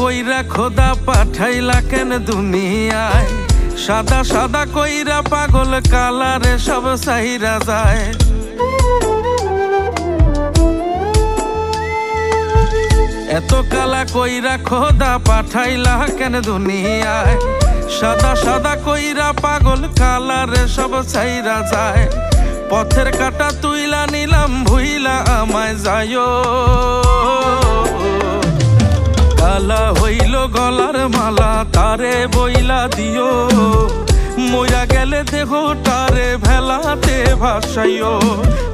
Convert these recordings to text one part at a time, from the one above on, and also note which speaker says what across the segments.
Speaker 1: কইরা খোদা পাঠাইলা কেন দুনিয়ায়? সাদা সাদা কইরা পাগল কালারে সব সাইরা যায়। এত কালা কইরা খোদা পাঠাইলা কেন দুনিয়ায়? সাদা সাদা কইরা পাগল কালারে সব ছাইরা যায়। পথের কাটা তুইলা নিলাম, ভুইলা আমায় যায় গলার মালা তারে বইলা দিও। মইরা গেলে দেহ তারে ভেলাতে ভাসাইও।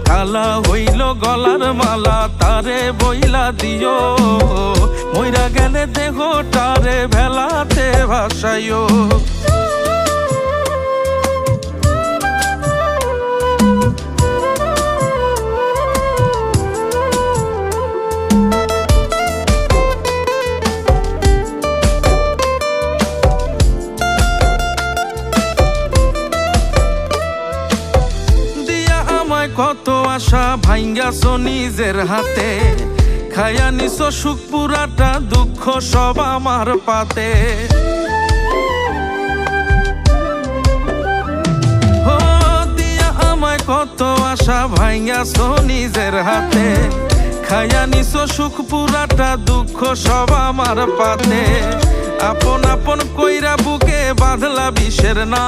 Speaker 1: কালা হইল গলার মালা তারে বইলা দিও। মইরা গেলে দেহ তারে ভেলাতে ভাসাইও। কত আশা ভাঙ্গাছ নিজের হাতে? খায়া নিছ সুখ পুরাটা, দুঃখ সব আমার পাতে। কত আশা ভাঙ্গাছ নিজের হাতে? খায়া নিছ সুখ পুরাটা, দুঃখ সব আমার পাতে। আপন আপন কইরা বুকে বাঁধলা বিষের না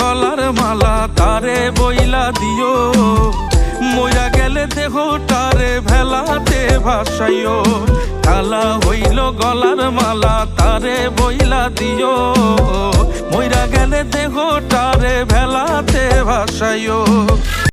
Speaker 1: গলার মালা তারে বইলা দিও। মইরা গেলে দেহ তারে ভেলাতে ভাসাইও। কালা হইল গলার মালা তারে বইলা দিও। মইরা গেলে দেহ তারে ভেলাতে ভাসাইও।